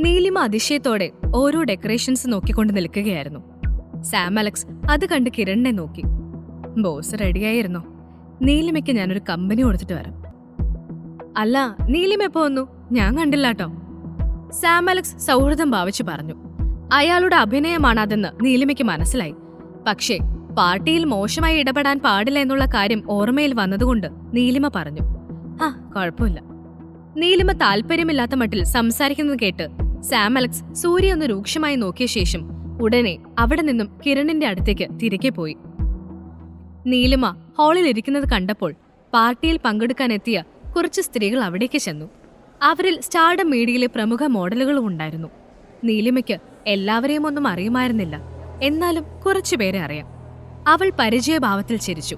നീലിമ അതിശയത്തോടെ ഓരോ ഡെക്കറേഷൻസ് നോക്കിക്കൊണ്ട് നിൽക്കുകയായിരുന്നു. സാം അലക്സ് അത് കണ്ട് കിരണിനെ നോക്കി. ബോസ് റെഡിയായിരുന്നോ? നീലിമയ്ക്ക് ഞാനൊരു കമ്പനി കൊടുത്തിട്ട് വരാം. അല്ല നീലിമ എപ്പോ വന്നു? ഞാൻ കണ്ടില്ല കേട്ടോ സാം അലക്സ് സൗഹൃദം ഭാവിച്ചു പറഞ്ഞു. അയാളുടെ അഭിനയമാണ് അതെന്ന് നീലിമയ്ക്ക് മനസ്സിലായി. പക്ഷേ പാർട്ടിയിൽ മോശമായി ഇടപെടാൻ പാടില്ല എന്നുള്ള കാര്യം ഓർമ്മയിൽ വന്നതുകൊണ്ട് നീലിമ പറഞ്ഞു. ആ കുഴപ്പമില്ല. നീലിമ താല്പര്യമില്ലാത്ത മട്ടിൽ സംസാരിക്കുന്നത് കേട്ട് സാം അലക്സ് സൂര്യ ഒന്ന് രൂക്ഷമായി നോക്കിയ ശേഷം ഉടനെ അവിടെ നിന്നും കിരണിന്റെ അടുത്തേക്ക് തിരികെ പോയി. നീലിമ ഹാളിൽ ഇരിക്കുന്നത് കണ്ടപ്പോൾ പാർട്ടിയിൽ പങ്കെടുക്കാനെത്തിയ കുറച്ച് സ്ത്രീകൾ അവിടേക്ക് ചെന്നു. അവരിൽ സ്റ്റാർഡം മീഡിയയിലെ പ്രമുഖ മോഡലുകളും ഉണ്ടായിരുന്നു. നീലിമയ്ക്ക് എല്ലാവരെയും ഒന്നും അറിയുമായിരുന്നില്ല. എന്നാലും കുറച്ചുപേരെ അറിയാം. അവൾ പരിചയഭാവത്തിൽ ചിരിച്ചു.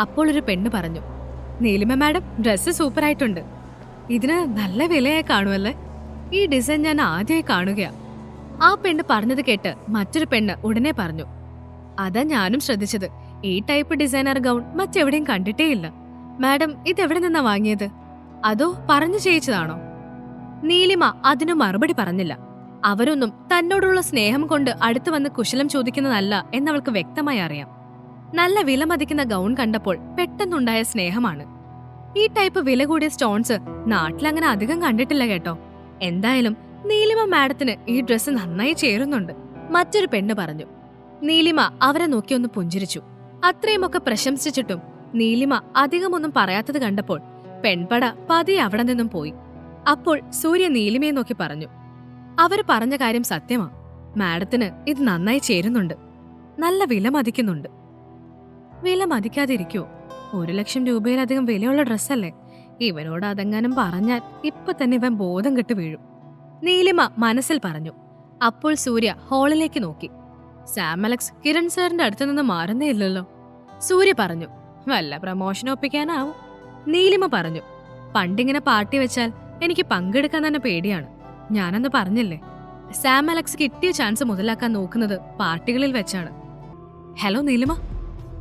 അപ്പോൾ ഒരു പെണ്ണ് പറഞ്ഞു നീലിമ മാഡം ഡ്രസ്സ് സൂപ്പറായിട്ടുണ്ട്. ഇതിന് നല്ല വിലയായി കാണുമല്ലേ? ഈ ഡിസൈൻ ഞാൻ ആദ്യമായി കാണുകയാ. ആ പെണ്ണ് പറഞ്ഞത് കേട്ട് മറ്റൊരു പെണ്ണ് ഉടനെ പറഞ്ഞു അതാ ഞാനും ശ്രദ്ധിച്ചത്. ഈ ടൈപ്പ് ഡിസൈനർ ഗൗൺ മറ്റെവിടെയും കണ്ടിട്ടേയില്ല. മാഡം ഇതെവിടെ നിന്നാ വാങ്ങിയത്? അതോ പറഞ്ഞു ചെയ്യിച്ചതാണോ? നീലിമ അതിനു മറുപടി പറഞ്ഞില്ല. അവരൊന്നും തന്നോടുള്ള സ്നേഹം കൊണ്ട് അടുത്തു വന്ന് കുശലം ചോദിക്കുന്നതല്ല എന്നവൾക്ക് വ്യക്തമായി അറിയാം. നല്ല വിലമതിക്കുന്ന ഗൗൺ കണ്ടപ്പോൾ പെട്ടെന്നുണ്ടായ സ്നേഹമാണ്. ഈ ടൈപ്പ് വില കൂടിയ സ്റ്റോൺസ് നാട്ടിലങ്ങനെ അധികം കണ്ടിട്ടില്ല കേട്ടോ. എന്തായാലും നീലിമ മാഡത്തിന് ഈ ഡ്രസ്സ് നന്നായി ചേരുന്നുണ്ട്. മറ്റൊരു പെണ്ണ് പറഞ്ഞു. നീലിമ അവരെ നോക്കി ഒന്ന് പുഞ്ചിരിച്ചു. അത്രയുമൊക്കെ പ്രശംസിച്ചിട്ടും നീലിമ അധികമൊന്നും പറയാത്തത് കണ്ടപ്പോൾ പെൺപട പതിയെ അവിടെ നിന്നും പോയി. അപ്പോൾ സൂര്യ നീലിമയെ നോക്കി പറഞ്ഞു. അവർ പറഞ്ഞ കാര്യം സത്യമാ. മാഡത്തിന് ഇത് നന്നായി ചേരുന്നുണ്ട്. നല്ല വില മതിക്കുന്നുണ്ട്. വില മതിക്കാതിരിക്കോ. ഒരു ലക്ഷം രൂപയിലധികം വിലയുള്ള ഡ്രസ്സല്ലേ? ഇവനോട് അതെങ്ങാനും പറഞ്ഞാൽ ഇപ്പൊ തന്നെ ഇവൻ ബോധം കെട്ട് വീഴും. നീലിമ മനസ്സിൽ പറഞ്ഞു. അപ്പോൾ സൂര്യ ഹാളിലേക്ക് നോക്കി. സാം അലക്സ് കിരൺ സാറിന്റെ അടുത്തു നിന്ന് മാറുന്നേ ഇല്ലല്ലോ സൂര്യ പറഞ്ഞു വല്ല പ്രമോഷൻ ഒപ്പിക്കാനാവും. നീലിമ പറഞ്ഞു പണ്ടിങ്ങനെ പാർട്ടി വെച്ചാൽ എനിക്ക് പങ്കെടുക്കാൻ തന്നെ പേടിയാണ്. ഞാനന്ന് പറഞ്ഞില്ലേ സാം അലക്സ് കിട്ടിയ ചാൻസ് മുതലാക്കാൻ നോക്കുന്നത് പാർട്ടികളിൽ വെച്ചാണ്. ഹലോ നീലിമ.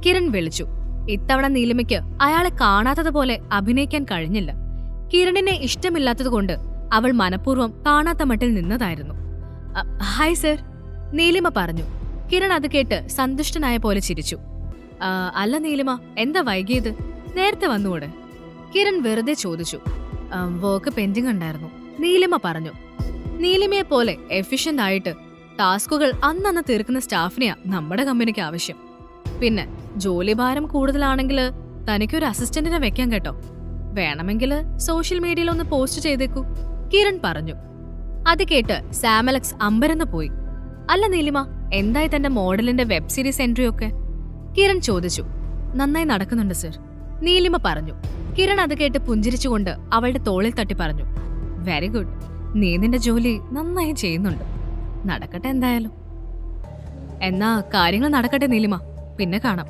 കിരൺ വിളിച്ചു ഇത്തവണ നീലിമയ്ക്ക് അയാളെ കാണാത്തതുപോലെ അഭിനയിക്കാൻ കഴിഞ്ഞില്ല. കിരണിനെ ഇഷ്ടമില്ലാത്തതുകൊണ്ട് അവൾ മനഃപൂർവം കാണാത്ത മട്ടിൽ നിന്നതായിരുന്നു. ഹായ് സർ നീലിമ പറഞ്ഞു. കിരൺ അത് കേട്ട് സന്തുഷ്ടനായ പോലെ ചിരിച്ചു. അല്ല നീലിമ എന്താ വൈകിയത്? നേരത്തെ വന്നുകൂടെ? കിരൺ വെറുതെ ചോദിച്ചു. വർക്ക് പെൻഡിങ് ഉണ്ടായിരുന്നു. നീലിമ പറഞ്ഞു. നീലിമയെ പോലെ എഫിഷ്യന്റ് ആയിട്ട് ടാസ്കുകൾ അന്നന്ന് തീർക്കുന്ന സ്റ്റാഫിനെയാ നമ്മുടെ കമ്പനിക്ക് ആവശ്യം. പിന്നെ ജോലിഭാരം കൂടുതലാണെങ്കിൽ തനിക്കൊരു അസിസ്റ്റന്റിനെ വെക്കാൻ കേട്ടോ. വേണമെങ്കിൽ സോഷ്യൽ മീഡിയയിൽ ഒന്ന് പോസ്റ്റ് ചെയ്തേക്കൂ. കിരൺ പറഞ്ഞു. അത് കേട്ട് സാമലക്സ് അമ്പരന്ന് പോയി. അല്ല നീലിമ എന്തായി തന്റെ മോഡലിന്റെ വെബ് സീരീസ് എൻട്രി ഒക്കെ കിരൺ ചോദിച്ചു. നന്നായി നടക്കുന്നുണ്ട് സർ. നീലിമ പറഞ്ഞു. കിരൺ അത് കേട്ട് പുഞ്ചിരിച്ചുകൊണ്ട് അവളുടെ തോളിൽ തട്ടി പറഞ്ഞു. Very good. നീ നിന്റെ ജോലി നന്നായി ചെയ്യുന്നുണ്ട്. നടക്കട്ടെ എന്തായാലും. എന്നാ കാര്യങ്ങൾ നടക്കട്ടെ നീലിമ. പിന്നെ കാണാം.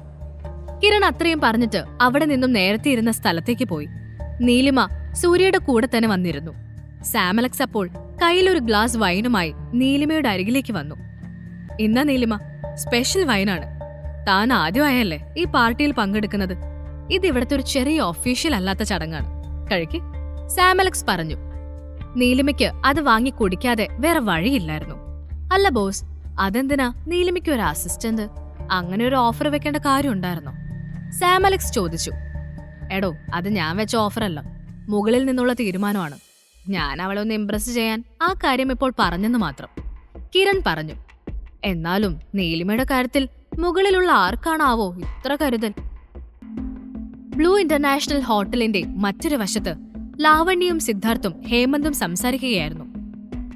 കിരൺ അത്രയും പറഞ്ഞിട്ട് അവിടെ നിന്നും നേരത്തെ ഇരുന്ന സ്ഥലത്തേക്ക് പോയി. നീലിമ സൂര്യയുടെ കൂടെ തന്നെ വന്നിരുന്നു. സാമലക്സ് അപ്പോൾ കയ്യിലൊരു ഗ്ലാസ് വൈനുമായി നീലിമയുടെ അരികിലേക്ക് വന്നു. ഇന്ന നീലിമ സ്പെഷ്യൽ വൈനാണ്. താൻ ആദ്യമായല്ലേ ഈ പാർട്ടിയിൽ പങ്കെടുക്കുന്നത്. ഇത് ഇവിടുത്തെ ഒരു ചെറിയ ഒഫീഷ്യൽ അല്ലാത്ത ചടങ്ങാണ്. കഴിക്ക്. സാമലക്സ് പറഞ്ഞു. നീലിമയ്ക്ക് അത് വാങ്ങി കുടിക്കാതെ വേറെ വഴിയില്ലായിരുന്നു. അല്ല ബോസ് അതെന്തിനാ? നീലിമയ്ക്ക് ഒരു അസിസ്റ്റന്റ്. അങ്ങനെ ഒരു ഓഫർ വെക്കേണ്ട കാര്യം ഉണ്ടായിരുന്നോ സാം അലക്സ് ചോദിച്ചു. എടോ അത് ഞാൻ വെച്ച ഓഫറല്ല മുകളിൽ നിന്നുള്ള തീരുമാനമാണ്. ഞാൻ അവളെ ഒന്ന് ഇംപ്രസ് ചെയ്യാൻ ആ കാര്യം ഇപ്പോൾ പറഞ്ഞെന്ന് മാത്രം. കിരൺ പറഞ്ഞു. എന്നാലും നീലിമയുടെ കാര്യത്തിൽ മുകളിലുള്ള ആർക്കാണാവോ ഇത്ര കരുതൽ? ബ്ലൂ ഇന്റർനാഷണൽ ഹോട്ടലിന്റെ മറ്റൊരു വശത്ത് ലാവണ്യയും സിദ്ധാർത്ഥും ഹേമന്തും സംസാരിക്കുകയായിരുന്നു.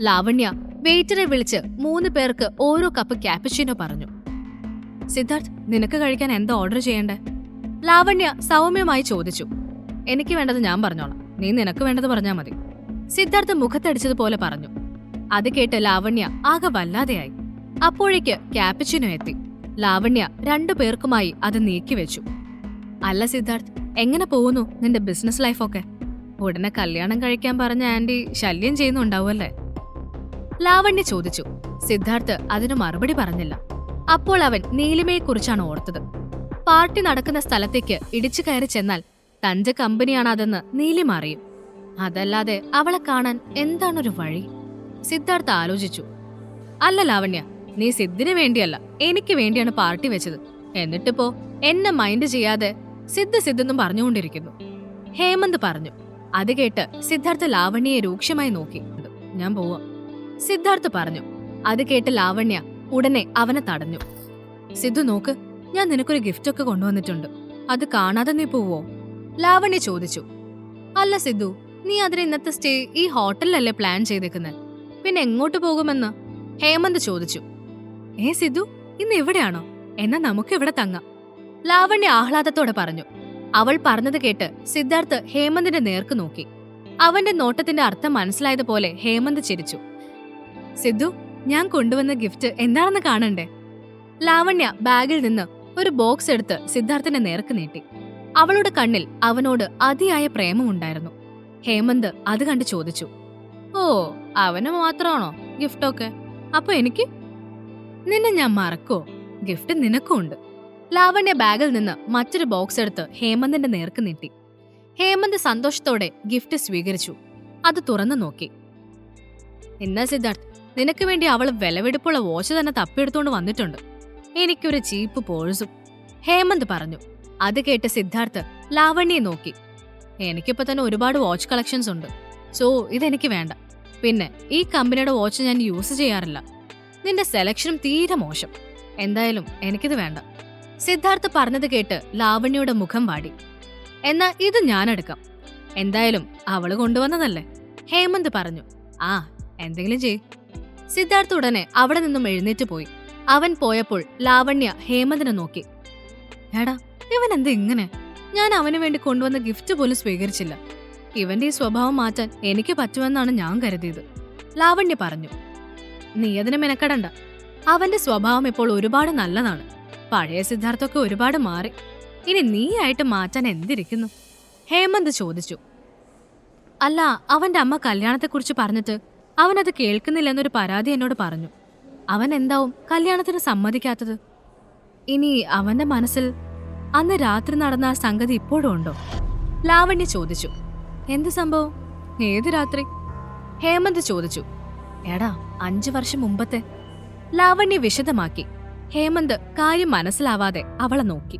ലാവണ്യ വെയിറ്ററെ വിളിച്ച് മൂന്ന് പേർക്ക് ഓരോ കപ്പ് ക്യാപ്പച്ചിനോ പറഞ്ഞു. സിദ്ധാർത്ഥ് നിനക്ക് കഴിക്കാൻ എന്താ ഓർഡർ ചെയ്യണ്ടേ? ലാവണ്യ സൗമ്യമായി ചോദിച്ചു. എനിക്ക് വേണ്ടത് ഞാൻ പറഞ്ഞോളാം. നീ നിനക്ക് വേണ്ടത് പറഞ്ഞാൽ മതി. സിദ്ധാർത്ഥ് മുഖത്തടിച്ചതുപോലെ പറഞ്ഞു. അത് കേട്ട് ലാവണ്യ ആകെ വല്ലാതെയായി. അപ്പോഴേക്ക് ക്യാപ്പച്ചിനോ എത്തി. ലാവണ്യ രണ്ടു പേർക്കുമായി അത് നീക്കിവെച്ചു അല്ല സിദ്ധാർത്ഥ് എങ്ങനെ പോകുന്നു നിന്റെ ബിസിനസ് ലൈഫൊക്കെ ഉടനെ കല്യാണം കഴിക്കാൻ പറഞ്ഞ ആന്റി ശല്യം ചെയ്യുന്നുണ്ടാവുമല്ലേ? ലാവണ്യ ചോദിച്ചു. സിദ്ധാർത്ഥ് അതിനു മറുപടി പറഞ്ഞില്ല. അപ്പോൾ അവൻ നീലിമയെക്കുറിച്ചാണ് ഓർത്തത്. പാർട്ടി നടക്കുന്ന സ്ഥലത്തേക്ക് ഇടിച്ചു കയറി ചെന്നാൽ തന്റെ കമ്പനിയാണ് അതെന്ന് നീലിമ അറിയും. അതല്ലാതെ അവളെ കാണാൻ എന്താണൊരു വഴി? സിദ്ധാർത്ഥ ആലോചിച്ചു. അല്ല ലാവണ്യ നീ സിദ്ധിന് വേണ്ടിയല്ല എനിക്ക് വേണ്ടിയാണ് പാർട്ടി വെച്ചത്. എന്നിട്ടിപ്പോ എന്നെ മൈൻഡ് ചെയ്യാതെ സിദ്ധ് സിദ്ധെന്നും പറഞ്ഞുകൊണ്ടിരിക്കുന്നു. ഹേമന്ത് പറഞ്ഞു. അത് കേട്ട് സിദ്ധാർത്ഥ ലാവണ്യയെ രൂക്ഷമായി നോക്കി. ഞാൻ പോവാം. സിദ്ധാർത്ഥ് പറഞ്ഞു. അത് കേട്ട് ലാവണ്യ ഉടനെ അവനെ തടഞ്ഞു. സിദ്ധു നോക്ക് ഞാൻ നിനക്കൊരു ഗിഫ്റ്റ് ഒക്കെ കൊണ്ടുവന്നിട്ടുണ്ട്. അത് കാണാതെ നീ പോവോ? ലാവണ്യ ചോദിച്ചു. അല്ല സിദ്ധു നീ അതിന് ഇന്നത്തെ സ്റ്റേ ഈ ഹോട്ടലിലല്ലേ പ്ലാൻ ചെയ്തേക്കുന്നത് പിന്നെ എങ്ങോട്ട് പോകുമെന്ന്? ഹേമന്ത് ചോദിച്ചു. ഏ സിദ്ധു ഇന്ന് എവിടെയാണോ എന്നാ നമുക്ക് ഇവിടെ തങ്ങാം. ലാവണ്യ ആഹ്ലാദത്തോടെ പറഞ്ഞു. അവൾ പറഞ്ഞത് കേട്ട് സിദ്ധാർത്ഥ് ഹേമന്തിന്റെ നേർക്ക് നോക്കി. അവന്റെ നോട്ടത്തിന്റെ അർത്ഥം മനസ്സിലായതുപോലെ ഹേമന്ത് ചിരിച്ചു. സിദ്ധു ഞാൻ കൊണ്ടുവന്ന ഗിഫ്റ്റ് എന്താണെന്ന് കാണണ്ടേ? ലാവണ്യ ബാഗിൽ നിന്ന് ഒരു ബോക്സ് എടുത്ത് സിദ്ധാർത്ഥിന്റെ നേർക്ക് നീട്ടി. അവളുടെ കണ്ണിൽ അവനോട് അതിയായ പ്രേമമുണ്ടായിരുന്നു ഹേമന്ത് അത് കണ്ട് ചോദിച്ചു. ഓ അവന് മാത്രമാണോ ഗിഫ്റ്റൊക്കെ അപ്പൊ എനിക്ക്? നിന്നെ ഞാൻ മറക്കോ ഗിഫ്റ്റ് നിനക്കും ഉണ്ട്. ലാവണ്യ ബാഗിൽ നിന്ന് മറ്റൊരു ബോക്സ് എടുത്ത് ഹേമന്തിന്റെ നേർക്ക് നീട്ടി. ഹേമന്ത് സന്തോഷത്തോടെ ഗിഫ്റ്റ് സ്വീകരിച്ചു. അത് തുറന്നു നോക്കി. എന്നാ സിദ്ധാർത്ഥ് നിനക്ക് വേണ്ടി അവൾ വിലവെടുപ്പുള്ള വാച്ച് തന്നെ തപ്പിയെടുത്തുകൊണ്ട് വന്നിട്ടുണ്ട്. എനിക്കൊരു ചീപ്പ് പോഴ്സും ഹേമന്ത് പറഞ്ഞു. അത് കേട്ട് സിദ്ധാർത്ഥ് ലാവണ്യെ നോക്കി. എനിക്കിപ്പോ തന്നെ ഒരുപാട് വാച്ച് കളക്ഷൻസ് ഉണ്ട്. സോ ഇതെനിക്ക് വേണ്ട. പിന്നെ ഈ കമ്പനിയുടെ വാച്ച് ഞാൻ യൂസ് ചെയ്യാറില്ല. നിന്റെ സെലക്ഷനും തീരെ മോശം. എന്തായാലും എനിക്കിത് വേണ്ട. സിദ്ധാർത്ഥ് പറഞ്ഞത് കേട്ട് ലാവണ്യയുടെ മുഖം വാടി. എന്നാ ഇത് ഞാനെടുക്കാം. എന്തായാലും അവൾ കൊണ്ടുവന്നതല്ലേ? ഹേമന്ത് പറഞ്ഞു. ആ എന്തെങ്കിലും ചെയ് സിദ്ധാർത്ഥ് ഉടനെ അവിടെ നിന്നും എഴുന്നേറ്റ് പോയി. അവൻ പോയപ്പോൾ ലാവണ്യ ഹേമന്തിനെ നോക്കി. എടാ ഇവൻ എന്ത് ഇങ്ങനെ? ഞാൻ അവന് വേണ്ടി കൊണ്ടുവന്ന ഗിഫ്റ്റ് പോലും സ്വീകരിച്ചില്ല. ഇവന്റെ ഈ സ്വഭാവം മാറ്റാൻ എനിക്ക് പറ്റുമെന്നാണ് ഞാൻ കരുതിയത്. ലാവണ്യ പറഞ്ഞു. നീ അതിന് മെനക്കെടണ്ട. അവന്റെ സ്വഭാവം ഇപ്പോൾ ഒരുപാട് നല്ലതാണ്. പഴയ സിദ്ധാർത്ഥൊക്കെ ഒരുപാട് മാറി. ഇനി നീയായിട്ട് മാറ്റാൻ എന്തിരിക്കുന്നു? ഹേമന്ത് ചോദിച്ചു. അല്ല അവന്റെ അമ്മ കല്യാണത്തെക്കുറിച്ച് പറഞ്ഞിട്ട് അവനത് കേൾക്കുന്നില്ലെന്നൊരു പരാതി എന്നോട് പറഞ്ഞു. അവൻ എന്താവും? കല്യാണത്തിന് സമ്മതിക്കാത്തത്? ഇനി അവന്റെ മനസ്സിൽ അന്ന് രാത്രി നടന്ന ആ സംഗതി ഇപ്പോഴും ഉണ്ടോ? ലാവണ്യ ചോദിച്ചു. എന്ത് സംഭവം? ഏത് രാത്രി? ഹേമന്ത് ചോദിച്ചു. എടാ അഞ്ചു വർഷം മുമ്പത്തെ. ലാവണ്യ വിശദമാക്കി. ഹേമന്ത് കാര്യം മനസ്സിലാവാതെ അവളെ നോക്കി.